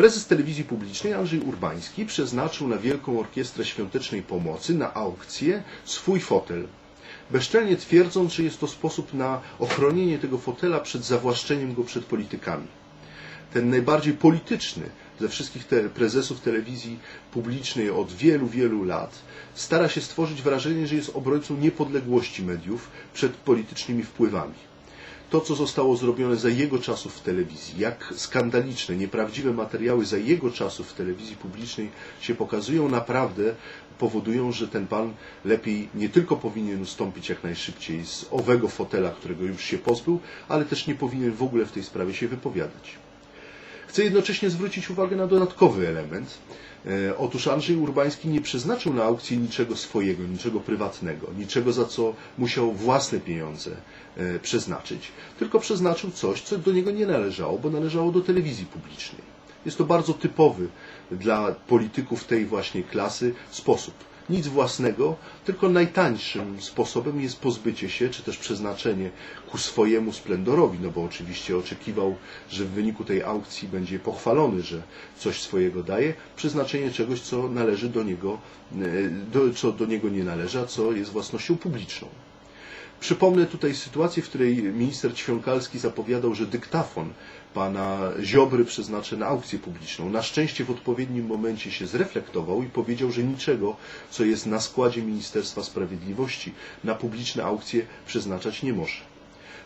Prezes telewizji publicznej Andrzej Urbański przeznaczył na Wielką Orkiestrę Świątecznej Pomocy na aukcję swój fotel. Bezczelnie twierdząc, że jest to sposób na ochronienie tego fotela przed zawłaszczeniem go przed politykami. Ten najbardziej polityczny ze wszystkich te prezesów telewizji publicznej od wielu, wielu lat stara się stworzyć wrażenie, że jest obrońcą niepodległości mediów przed politycznymi wpływami to, co zostało zrobione za jego czasów w telewizji, jak skandaliczne, nieprawdziwe materiały za jego czasów w telewizji publicznej się pokazują, naprawdę powodują, że ten pan lepiej nie tylko powinien ustąpić jak najszybciej z owego fotela, którego już się pozbył, ale też nie powinien w ogóle w tej sprawie się wypowiadać. Chcę jednocześnie zwrócić uwagę na dodatkowy element. E, Otóż Andrzej Urbański nie przeznaczył na aukcję niczego swojego, niczego prywatnego, niczego za co musiał własne pieniądze e, przeznaczyć, tylko przeznaczył coś, co do niego nie należało, bo należało do telewizji publicznej. Jest to bardzo typowy dla polityków tej właśnie klasy sposób. Nic własnego, tylko najtańszym sposobem jest pozbycie się, czy też przeznaczenie ku swojemu splendorowi, no bo oczywiście oczekiwał, że w wyniku tej aukcji będzie pochwalony, że coś swojego daje, przeznaczenie czegoś, co należy do niego, e, do, co do niego nie należy, a co jest własnością publiczną. Przypomnę tutaj sytuację, w której minister Ćwiąkalski zapowiadał, że dyktafon pana Ziobry przeznaczy na aukcję publiczną. Na szczęście w odpowiednim momencie się zreflektował i powiedział, że niczego, co jest na składzie Ministerstwa Sprawiedliwości, na publiczne aukcje przeznaczać nie może.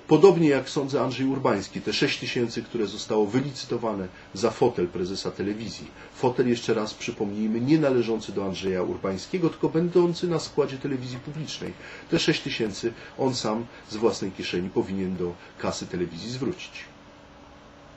Podobnie jak sądzę Andrzej Urbański, te 6 tysięcy, które zostało wylicytowane za fotel prezesa telewizji. Fotel, jeszcze raz przypomnijmy, nie należący do Andrzeja Urbańskiego, tylko będący na składzie telewizji publicznej. Te 6 tysięcy on sam z własnej kieszeni powinien do kasy telewizji zwrócić.